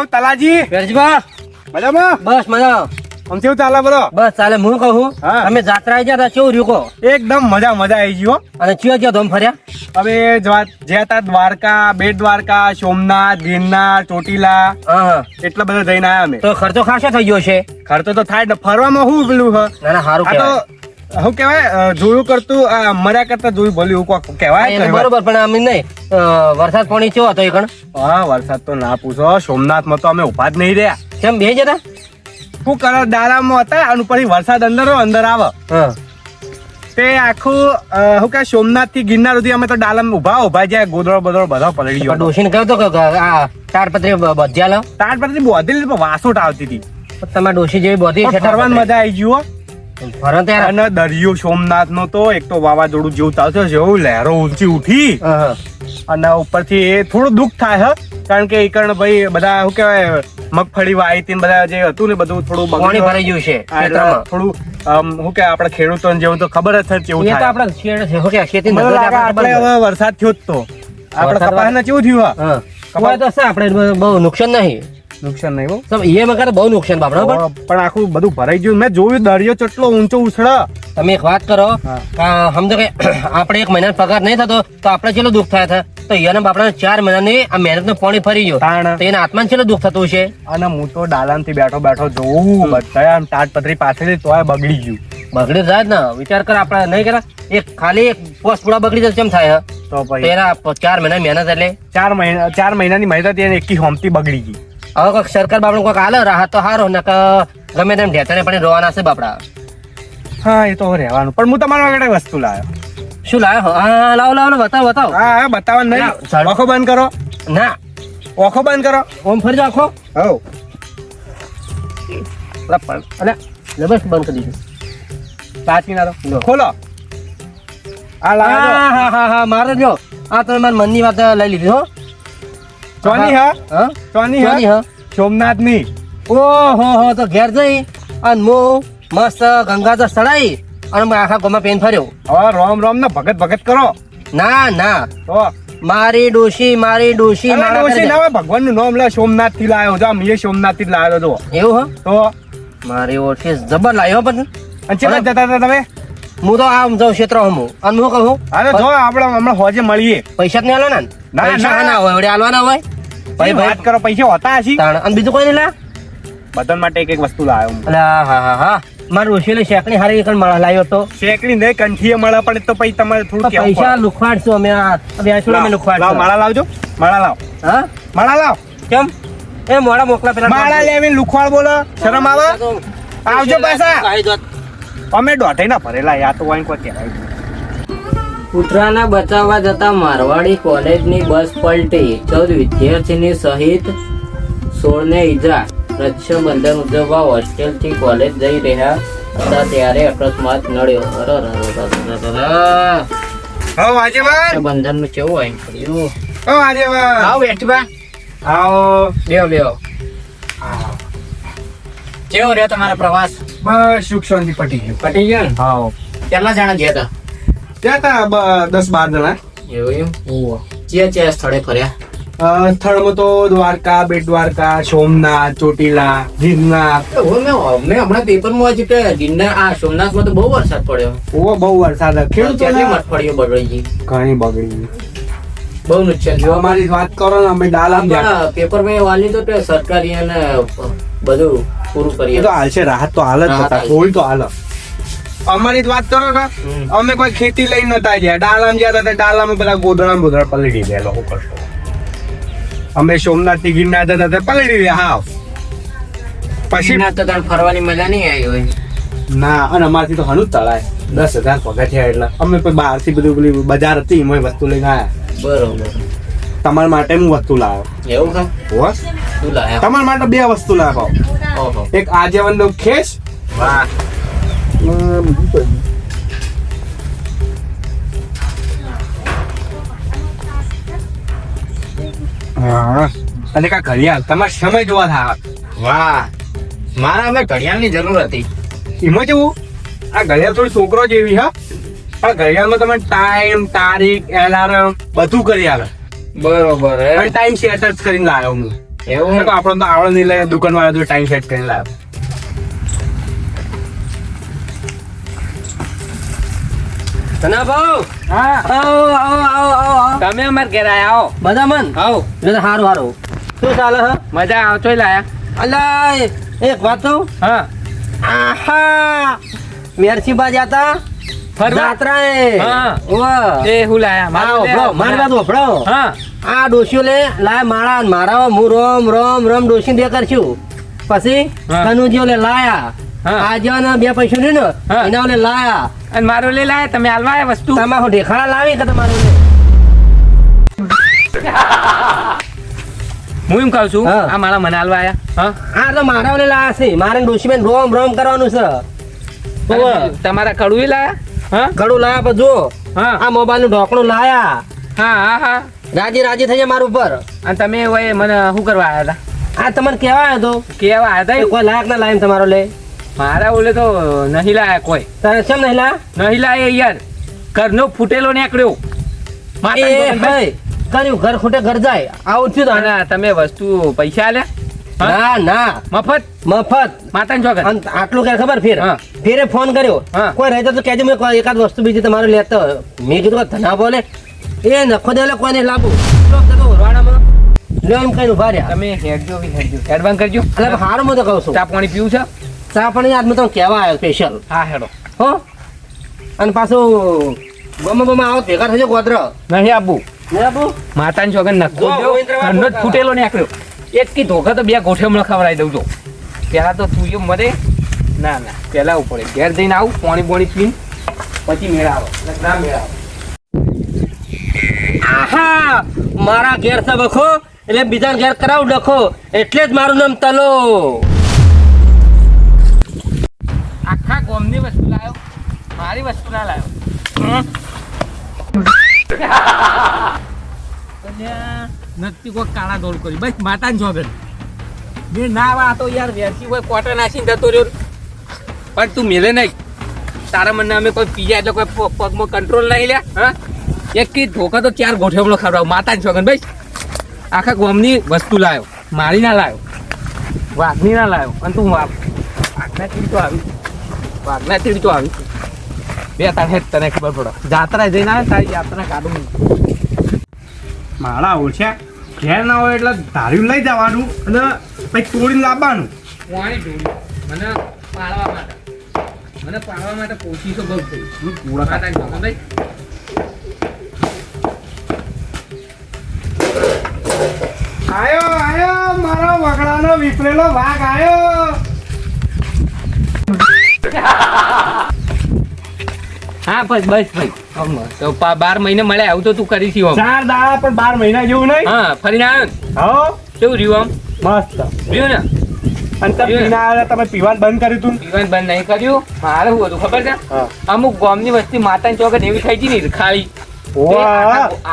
આવો તલાજી. મજામાં? બસ મજા આમ કેવું ચાલે બરો બસ ચાલે હું કહું. તમે જાત્રા આવી ગયા તા કેવું રહ્યું કહો? એકદમ મજા મજા આવી ગયો અને ચિયો ગયો તમે ફર્યા? અમે જ્યાં તા દ્વારકા બેટ દ્વારકા સોમનાથ ગિરનાર ચોટીલા એટલા બધા જઈને આવ્યા અમે. તો ખર્ચો ખાસો થઈ ગયો છે. ખર્ચો તો થાય ને ફરવામાં શું પેલું હ? ના ના સારું તો શું કહેવાય જોયું કરતું મર્યા કરતા જોયું ભલ્યું કોક કહેવાય. બરોબર પણ અમે નહીં વરસાદ પાણી કેવો હતો એકણ હા વરસાદ તો ના પૂછો સોમનાથમાં તો અમે ઊભા જ નહીં રહ્યા. કેમ બે જતા શું કરો દારામાં હતા અને પછી વરસાદ અંદર અંદર આવે. તે આખું હું શું કે સોમનાથથી ગિરનાર સુધી અમે તો ડાલમ ઊભા ઊભા જાય ગોદળો બદડો બધો પલળી ગયો. ડોશીને કહ્યું તો કે આ તાડપત્રી બધ્યા લો તાર પરથી બોધેલી પણ વાસોટ આવતી હતી. તમારે ડોશી જેવી બધી ફરવાની મજા આવી ગયો અને દરિયો સોમનાથ નો તો એક તો વાવાઝોડું જેવું ચાલશે જેવું લહેરો ઊંચી ઉઠી. અને ઉપરથી એ થોડું દુઃખ થાય હ. કારણ કે એકણ ભાઈ બધા શું કહેવાય મગફળી વાઈ તીન બધા જે હતું ને બધું થોડું પાણી ભરાઈ ગયું છે થોડું શું કે આપણે ખેડૂતોને જેવું તો ખબર જ છે કેવું થાય. આપણે ખેતી આપણે હવે વરસાદ થયો જ તો. આપણે કપાસ ને કેવું થયું હા? હા. તો આપણે બહુ નુકસાન નહીં. નુકસાન નહીં હો. તો એ બહુ નુકસાન બરાબર? પણ આખું બધું ભરાઈ ગયું. મેં જોયું દરિયો ચટલો ઊંચો ઉછળે. તમે એક વાત કરો. સમજો કે આપણે એક મહિના પગાર નહીં થતો તો આપણે ચેલો દુઃખ થાય હતા તો એને બાપડા ચાર મહિનાની આ મહેનત પાણી ફરી ગયો. તો એના આત્મા ચેલો દુઃખ થતું છે અને હું તો દાલાનથી બેઠો બેઠો જોઉં બધા આમ તાટપત્રી તો તોય બગડી ગયું. બગડી જાય ને વિચાર કર આપણે નહીં કરે. એક ખાલી એક પોસ્ટ પૂરા બગડી જાય કેમ થાય તો પછી? એના ચાર મહિના મહેનત એટલે? ચાર મહિના ચાર મહિનાની મહેનત એને એકી હોમતી બગડી ગઈ. હવે કોઈક સરકાર બાપડે કોઈક આલે રાહત તો સારો ને ગમે તેમ ઢેતણે પણ રોવાના છે બાપડા. હા એ તો હવે રહેવાનું. પણ હું તમારા આગળ વસ્તુ લાવ્યો? શું લાવ્યો હા? લાવો લાવો બતાવો બતાવો. હા હા બતાવો નહીં. ઓખો બંધ કરો. ના. ઓખો બંધ કરો. ઓમ ફરી આખો. હવ. અલે જબરજસ્ત બંધ કરી દીધું. પાછી ના લો. ખોલો. હા હા હા હા મારે જો. આ તમે મારા મનની વાત લઈ લીધી હો. ચોની હા? હા? ચોની સોની હા હા? સોમનાથની ઓહો હો તો ઘેર જઈ અને મો મસ્ત ગંગાજળ ચડાઈ અને મેં આખા ગોમાં પેન ફર્યો. હવે રોમ રોમ ને ભગત ભગત કરો. ના ના. તો? મારી ડોશી મારી ડોશી ડોશી ના ભગવાનનું નામ લે સોમનાથથી લાયો. જો આમ સોમનાથથી લાયો જો. એવું હો? તો? મારી ઓળખી જબર લાવ્યો પણ અને ચેલા જતા હતા તમે? હું તો આમ જાઉં ક્ષેત્ર હું અને હું કહું અરે જો આપણે હમણાં હોજે મળીએ. પૈસા નહીં આલવાના ના, પૈસા ના. હોય વળી આલવાના હોય. ભાઈ વાત કરો પૈસા હોતા હશી? અને બીજું કોઈ નહીં લા. બધા માટે એક એક વસ્તુ લાવ્યો હું. હા હા હા. મારું ઓછેલી શેકણી હારી એકણ માળા લાવ્યો તો. શેકડી નહીં કંઠીએ મળે પણ તો પછી તમારે થોડું પૈસા. લુખવાડશું અમે આ વ્યાસું અમે લુખવાડશું. માળા લાવજો. માળા લાવ. હા? માળા લાવ. કેમ? એ મોડા મોકલા પેલા માળા લેવી લુખવાડ બોલો. શરમ આવે? આવજો પાછા. અમે દોઢે ના ભરેલા યા તો વાઈન કોઈ કહેવાય કૂતરાને બચાવવા જતા મારવાડી કોલેજની બસ પલટી. ચૌદ વિદ્યાર્થીની સહિત સોળને ઈજા. રક્ષાબંધન ઉજવવા હોસ્ટેલથી કોલેજ જઈ રહ્યા હતા ત્યારે અકસ્માત નડ્યો. બંધનનું કેવું આઈ પડ્યું આવો બેઠવા આવો. બેહો બેહો. કેવો રહ્યો તમારો પ્રવાસ? બસ સુખ શાંતિ પટી ગયું. પટી ગયું ને? હા. કેટલા જણા ગયા હતા ત્યાં હતા દસ બાર જણા. એવું ચિયા ચિયા સ્થળે ફર્યા? સ્થળમાં તો દ્વારકા બેટ દ્વારકા સોમનાથ ચોટીલા ગિરનાથ મેં હમણાં પેપરમાં વાંચ્યું કે ગિરનાર આ સોમનાથમાં તો બહુ વરસાદ પડ્યો. ઓ બહુ વરસાદ. ખેડૂતોને મગફળીઓ બગડી ગઈ? ઘણી બગડી બહુ નુકસાન જો અમારી વાત કરો ને અમે ડાલામ પેપર મેં વાલી તે સરકારી અને બધું પૂરું કરીએ તો હાલ છે રાહત તો હાલ જ હતા હાલ. તો હાલ. અમારી વાત કરો ને અમે કોઈ ખેતી લઈ નતા ગયા. ડાલામ ગયા હતા ડાલામાં બધા ગોદડા ને પલડી ગયા લોકો કરશો અમે સોમનાથથી ગિરનાર જતા તે પલળી ગયા હાવ. પછી ગિરનાર તો તને ફરવાની મજા નહીં આવી હોય. ના અને અમારથી તો હણું જ તળાય. દસ હજાર પગાર એટલે. અમે કોઈ બહારથી બધું પેલી બજાર હતી એમાં વસ્તુ લઈને આવ્યા બરોબર. તમારા માટે હું વસ્તુ લાવ્યો. એવું હો? તમારા માટે બે વસ્તુ લાવો એક આજીવન નો ખેસ. વાહ. હા. અને કા ઘડિયાળ. તમારે સમય જોવા થાય. વાહ. મારા અમે ઘડિયાળની જરૂર હતી. એમાં જેવું આ ઘડિયાળ થોડી છોકરો જેવી હા. પણ ઘડિયાળમાં તમે ટાઈમ તારીખ એલાર્મ બધું કરી આવે. બરોબર ટાઈમ સેટ જ કરીને લાવ્યો હું. એવું? તો આપણો તો આવડે નહીં લઈ દુકાન વાળા તો ટાઈમ સેટ કરીને લાવ્યો તના ભાઉ હા. આવો આવો આવો આવો. તમે અમાર ઘેર આયા આવો બધા મન? આવો. એટલે સારું સારું શું ચાલે હ? મજા આવતો લાયા. અલા એક વાત કહું? હા. આહા! મેરસી બાજ હતા મારું લે, ઓભળો, મારી વાત ઓભળો. હા. આ ડોશીઓ લે લાય માળા મારા હું રોમ રોમ રોમ ડોશી દે કરશું. પછી કનુજીઓ લે લાયા. હા. આ જેવા ને બે પૈસા ને એના ઓલે લાયા. અને મારું લે લાયા તમે હાલવા આયા વસ્તુ? તમે ઢેખાડા લાવી કે તમારું હું એમ કહું છું આ મારા મને હાલવા આયા. હા. તો મારા ઓલે લાયા છે. મારે ડોશી બેન રોમ રોમ કરવાનું છે. તમારા કડવી લાયા? હા? ઘડું લાયા પણ જો હા. આ મોબાઈલનું ઢોકણું લાયા. હા હા હા. રાજી રાજી થઈ જાય મારું ઉપર. અને તમે ઓય મને શું કરવા આયા હતા? આ તમને કહેવાય હતો કેવા આયા કે હતા કોઈ લાયક ના લાઈન તમારો લે. મારા ઓલે તો નહીં લાયા કોઈ. તારે કેમ નહીં લાયા? નહીં લાયા યાર. ઘરનો ફૂટેલો નીકળ્યો. કર્યું ઘર ખૂટે ઘર જાય. આવું થયું તમે વસ્તુ પૈસા આલ્યા? ના ના. મફત? મફત. માતાની અન આટલું કે ખબર ફેર. ફેરે ફોન કર્યો. કોઈ રહેતો તો કહેજો મેં કોઈ એકાદ વસ્તુ બીજી તમારે લેતો. મેં કીધું ધના બોલે. એ નખો દેલે કોઈ લાગુ લો એમ કઈ ઊભા રહ્યા. તમે હેડજો હેડજો. એડવાન્સ કરજો. એટલે હારું હું તો કહું છું. ચા પાણી પીવું છે? ચા પાણી આજ મેં તમને કહેવા આવ્યો સ્પેશિયલ હા હેડો. હો? અને પાછું બમ બમ આવો ભેગા થજો ગોત્ર. નહીં આબુ. નહીં આબુ? માતાને ચોગન નખો ઘરનો ફૂટેલો નીકળ્યો. એક કી ધોકા તો બે ગોઠે ખવડાવી દઉં છું. પેલા તો તું એમ મરે. ના ના પેલા આવું પડે ઘેર જઈને આવું પાણી બોણી પીને પછી મેળાવો ના મેળાવો આહા! મારા ઘેર છે બખો એટલે બીજા ઘેર કરાવ ડખો. એટલે જ મારું નામ તલો. આખા ગોમની વસ્તુ લાવ્યો મારી વસ્તુ ના લાવ્યો નક્કી કોઈ કાળા દોડ કરી. બસ માતાને જોગન બે ના આવા તો યાર, વેરસી હોય, કોટા નાસીને જતો રહ્યો. પણ તું મેલે નહીં. તારા મને અમે કોઈ પીજા એટલે કોઈ પગ- પગમાં કંટ્રોલ નહીં લે હા? એક કી ધોકા તો ચાર ગોઠેમણો ખવડાવ. માતાને જોગન ભાઈ. આખા ગોમની વસ્તુ લાવ્યો મારી ના લાવ્યો વાઘની ના લાવ્યો અને તું વાઘ વાઘના તીડ તો આવી. વાઘના તીડ તો આવી. બે તારે તને ખબર પડે. જાત્રા જઈને આવે તારી યાત્રા કાઢું માળા ઓછા ઘેર ના હોય એટલે ધાર્યું લઈ જવાનું અને પછી તોડીને લાવવાનું. પાણી ઢોળ્યું મને પાળવા માટે. મને પાળવા માટે પોચી તો બહુ થઈ હું પૂરા જોગન ભાઈ. આયો આયો મારો વગડાનો વિપરેલો વાઘ આયો. હા બસ બસ ભાઈ તો બાર મહિને મળે આવું તો તું કરી છી ચાર દાડા પણ બાર મહિના જેવું નહીં? હા ફરીને આવ્યો હો? કેવું રહ્યું મસ્ત. રહ્યું ને? અને પીના તમે પીવાનું બંધ કર્યું તું પીવાનું બંધ નહીં કર્યું. મારે શું હતું ખબર છે. અમુક ગોમની વસ્તી માતાની ચોકટ એવી થઈ ગઈ ને ખાલી.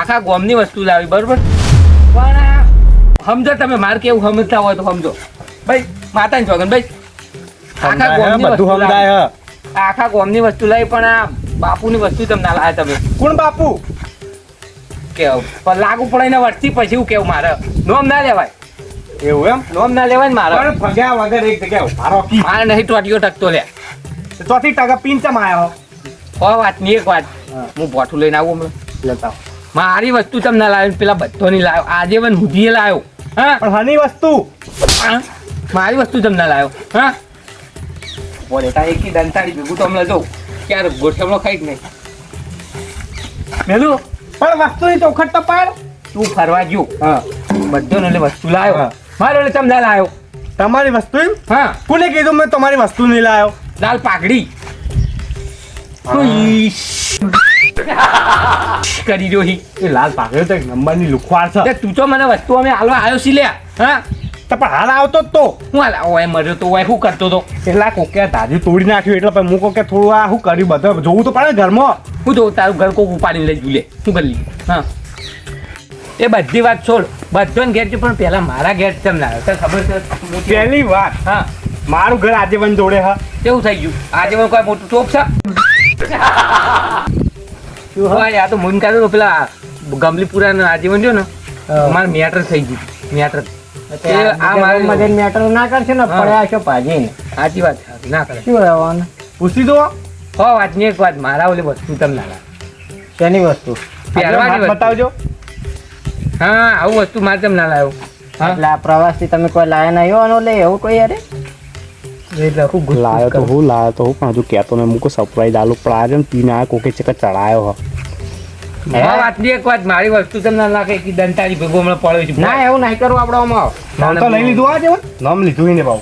આખા ગોમની વસ્તુ લાવી બરોબર? પણ સમજો તમે માર કેવું સમજતા હોય તો સમજો. ભાઈ માતાની ચોકન ભાઈ. આખા ગોમની વસ્તુ લાવી. આખા ગોમની વસ્તુ લાવી પણ આ બાપુની વસ્તુ તમને ના લાવ્યા તમે. કોણ બાપુ? કેવું. પણ લાગુ પડે ને વર્ષથી પછી હું કેવું મારે? નોમ ના લેવાય. એવું એમ? નોમ ના લેવાય ને મારે. ફગ્યા વગર એક જગ્યા મારો મારે નહીં ટોટીઓ ટકતો લે. ચોથી ટકા પીન ચમ આવ્યો હો વાતની એક વાત. હું. બોઠું લઈને આવું હમણાં. લેતા મારી વસ્તુ તમને લાવ્યો પેલા બધો ની લાવ્યો. આજે વન હુધીએ લાવ્યો. હા? પણ હની વસ્તુ? મારી વસ્તુ તમને લાવ્યો. હા? બોલે તા એકી દંતાડી ભેગું તમને જોઉં. જો ક્યારે ગોઠવણો ખાઈ જ નહીં. મેલું પણ વસ્તુની ચોખટ તો પાડ. તું ફરવા ગયો. હા. બધો ને વસ્તુ લાવ્યો મારો એટલે તમને લાવ્યો તમારી વસ્તુ એમ? હા. કોને કીધું મેં તમારી વસ્તુ નહીં લાવ્યો લાલ પાઘડી. કરી રહ્યો હી. એ લાલ પાઘડી તો એક નંબરની લુખવાડ છે. તું તો મને વસ્તુ અમે હાલવા આવ્યો છી લે હા? તો પણ હાલ આવતો જ તો. હું હાલ ઓય મર્યો તો ઓય શું કરતો તો? એટલા કોકે ધાજી તોડી નાખ્યું એટલે પછી હું કોકે થોડું આ શું કર્યું? બધું જોવું તો પડે ઘરમાં. હું જોઉં તારું ઘર કોક ઉપાડીને લઈ જુલે. શું કરી લઈ હા. એ બધી વાત છોડ. બધો ઘેર છે પણ પેલા મારા ઘેર કેમ ના તને ખબર છે? પહેલી વાત. હા. મારું ઘર આજીવન જોડે હા. કેવું થઈ ગયું? આજીવન કોઈ મોટું ટોપ છે? આ તો મુન કાઢો તો પેલા ગમલીપુરા આજીવન જો ને? મારે મેટર થઈ ગયું મેટર મેટર ના કરશે ને પડ્યા છો ભાજીને સાચી વાત. ના કરે. શું રહેવાનું? પૂછી દો હો વાત એક વાત મારા ઓલી વસ્તુ તમને ના શેની વસ્તુ? પહેરવાની બતાવજો. હા આવું વસ્તુ મારે તમને ના લાવ્યો એટલે આ પ્રવાસથી તમે કોઈ લાયા નહીં હોવાનો લે એવું કોઈ અરે? એટલે લાયો તો હું લાયો તો હું પણ હજુ કહેતો ને મૂકો સરપ્રાઈઝ આલુ પડાયો આજે પીને આ કોકે ચક્કર ચડાયો હ. હા, એક વાત. મારી વસ્તુ તમને લાગે કે દંતારી ભેગો હમણાં પડ્યો છે. ના એવું નહીં કરવું આપણે આમાં. તો લઈ લીધું આ જેવું? નામ લીધું ને ભાવ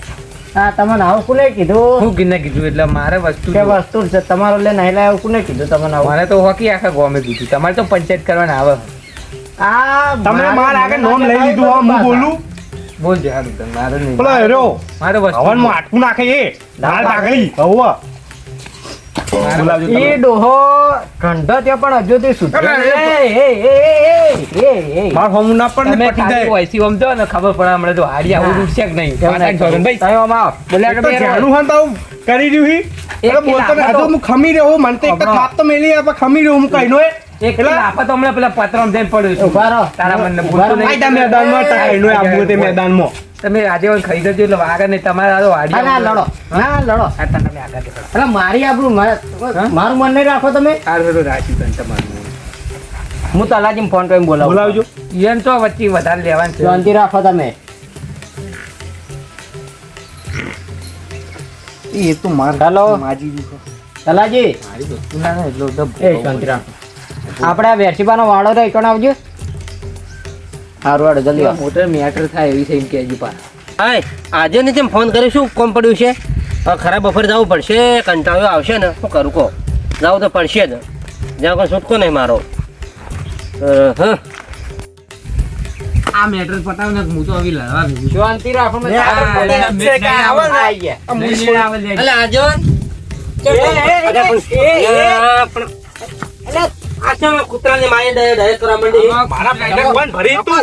હા તમને આવું કોને કીધું? હું કિને કીધું? એટલે મારે વસ્તુ કે વસ્તુ છે તમારો લે નહીં લાવ્યો કોને કીધું તમને મને તો હોકી આખા ગોમે કીધું તમારે તો પંચાયત કરવાના આવે. આ તમે મારે- આગળ નામ લઈ લીધું હું બોલું? બોલ હારું મારે નહીં. પેલો હેરો. મારે વસ્તુ હવનમાં આટકું નાખે એ. લાલ કાકડી હવા બોલાવજો ઈ તમે. ડોહો ગંધો થયો પણ હજુ થી સુધર્યો અરે, નહીં. એ, એ, એ, એ, એ, એ. માર હોમું ના પણ તમે પટી ખાલી જાય વયસી સમજો ને ખબર પડે હમણાં તો હારી આવું રૂપશે કે નહીં. કેમ પાછા ભાઈ તમે આમાં બોલ્યા કે તો બે જાનું હન તો આવું કરી રહ્યું હી. એટલે બોલતો ને હજુ હું ખમી રહ્યો મને તો એક થાપ તો મેલી આપે ખમી રહ્યો હું કઈ એ એક આપા તો હમણાં પેલા પત્રમાં જઈને પડ્યો ઊભા રહો. તારા મનને ઊભા નહીં. મેદાનમાં ટકાઈ આબુ તે મેદાનમાં. તમે આજે ખાઈ જજો એટલે વાગે નહીં તમારે આ તો હા, ના લડો. ના લડો. આ તમે આગળ એટલે મારી આપણું મારું મન નહીં રાખો તમે? સારું રાખ્યું તને તમારું. હું તલાજી ફોન કરીને બોલાવું. બોલાવજો. એમ તો વચ્ચે વધારે લેવાનું છે. શાંતિ રાખો તમે. એ તો માર હેલો. માજી તલાજી મારી વસ્તુ ના એટલો એ શાંતિ રાખો. આપણે આ વેરસીબાનો વાળો રહે કોણ આવજો. સારું જલ્દી મોટર મેટર થાય એવી છે એમ કહેજો પા હાય આજે ને જેમ ફોન કર્યો શું કોમ પડ્યું છે. ખરાબ બફર જવું પડશે કંટાળો આવશે ને શું કરું કહો? જવું તો પડશે જ. જ્યાં કોઈ છૂટકો નહીં મારો. હા. આ મેટર પટાવ ને હું તો આવી લડવા ભેગું શાંતિ રાખો મેં આવો ને, આઈ ગયા. અલે પણ- એ, એ, એ. આ પણ- અલે, આ છે મેં કૂતરાને મારી દયા દયા કરવા માંડી. મારા ભાઈને કોણ ભરી તું?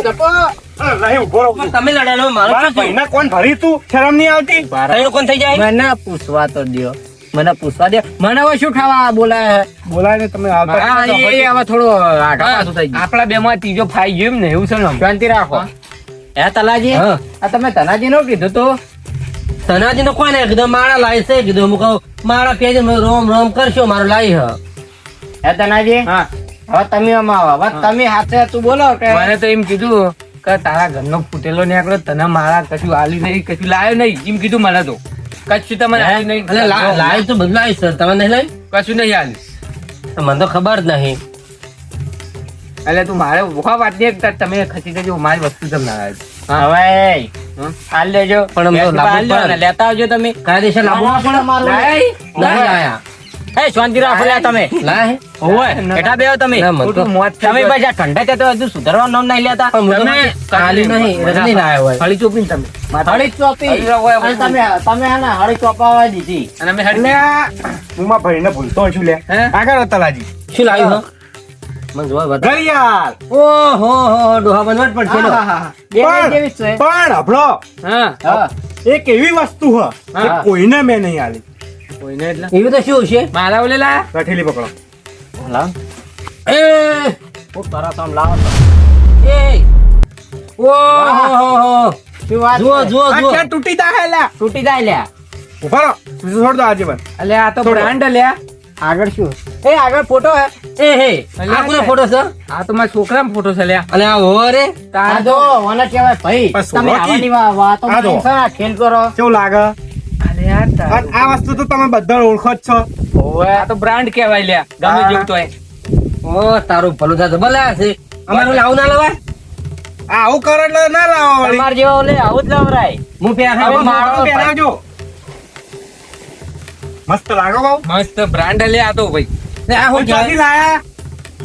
નહીં ઊભો રહો. તમે લડેલો મારા ભાઈને કોણ ભરી તું? શરમ નહીં આવતી? ત્રણ કોણ થઈ જાય? મને પૂછવા તો દ્યો. મને પૂછવા દે મને હવે શું ખાવા બોલાય બોલાય ને તમે આવતા હા, એ એ હવે થોડું આઘા થઈ ગયું. આપણા બે માં ત્રીજો ફાઈ ગયો એમ ને એવું છે ને શાંતિ રાખો. હે. તલાજી? હા. આ તમે તનાજી નો કીધું તો? તનાજી નો કોને કીધું મારા લાય છે કીધું હું કહું મારા પેજ રોમ રોમ કરશો મારો લાય હ. હે હવે તમે અમાવો હવે તમે હાથે તું બોલો કે મને તો એમ કીધું કે તારા ઘરનો ફૂટેલો નીકળ્યો તને મારા કશું આલી નહીં કશું લાયો નહીં એમ કીધું મને તો. કશું તમને આલી નહીં. લાયો તો બધું સર તમે નહીં લાઈ કશું નહીં આલી. મને તો ખબર જ નહીં. એટલે તું મારે ઓખા વાત નહીં કરતા તમે ખસી જજો મારી વસ્તુ તમને આવે હવે? હાલ લેજો. પણ લેતા આવજો તમે. કાયદેસર લાવવું પણ મારું નહીં લાયા એ શાંતિ રાખો લે તમે. લાય. ઓય બેઠા બેહો તમે. તમે. પાછા ઠંડા કે તો હજુ સુધરવા નામ નહીં લેતા. તમે કાલી નહીં રજની ના આવ્યો હળી ચોપી તમે. હળી ચોપી. અને તમે તમે હે ને હળી ચોપાવા દીધી. અને અમે હળી હું માં ભાઈને ભૂલતો છું લે? આગળ તલાજી. શું લાવ્યું હો. મને જોવા બધા ઘડિયાળ. ઓહો હો ડોહા બનવટ પડશે પણ હભળો. હા. હા. એક એવી વસ્તુ હ. કોઈને મેં નહીં આલી. કોઈને એટલે? એવું તો શું છે? મારા ઓલે લાયા કઠેલી પકડો. લાવ એ! હું તારા સામ લાવો એ! ઓહો શું વાત જુઓ જુઓ જુઓ. તૂટી તા હેલા તૂટી જાય લ્યા ઊભા છોડ દો આજે બન એટલે આ તો બ્રાન્ડ લ્યા આગળ શું? એ આગળ ફોટો હે. એ હે. આ કોનો ફોટો છે? આ તો મારા છોકરાનો ફોટો છે લ્યા અને આ હો તાર આ ઓને કહેવાય ભાઈ. તમે. વાતો ખેલ કરો. કેવું લાગે? અને આ વસ્તુ તો તમે બધા ઓળખો જ છો. આ તો બ્રાન્ડ કહેવાય લ્યા. ગમે. જેવું તો ઓ તારું ભલું થતું ભલે છે. અમારું આવું ના લવાય? આ આવું કરો એટલે ના લાવો. તમાર જેવા લે આવું જ લવરાય. હું હવે પહેરાવું મારો પહેરાવજો. મસ્ત લાગો મસ્ત બ્રાન્ડ લ્યા આ તો ભાઈ. આ હું ક્યાંથી લાયા.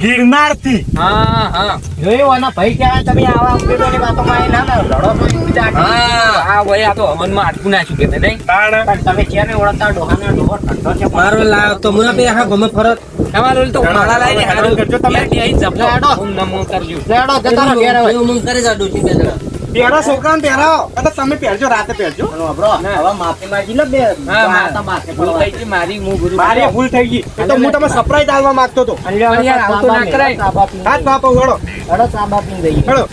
ગિરનારથી. હા હા. જોયું આના ભાઈ ક્યાં તમે આવા એ ના ના લડો તો બીજા. હા આ ભાઈ આ તો અમનમાં આટકું નાખ્યું કે નહીં? પણ તમે ક્યારે ઓળખતા ડોહાના ડોહો? ઠંડો છે મારો લાવ તો મને પે હા ગમે ફરત તમારે તો માળા હેડો, હારું કરજો તમે. ત્યાં જપો. ઓમ નમો કરજો. લાડો જતા રહો ઘેર. હું કરે જાડું છે. બે જણા. પહેરો છોકરાને પહેરાવો એટલે તમે પહેરજો રાતે પહેરજો. વાપરો. હવે માફી માંગી લો બે. હા, આ માથે ભૂલ થઈ ગઈ મારી હું ગુરુ મારી ભૂલ થઈ ગઈ. તો હું તમે સરપ્રાઈઝ આલવા માંગતો હતો. હાથ બાપો વળો હેડો ચા બા પીને જઈએ. હેડો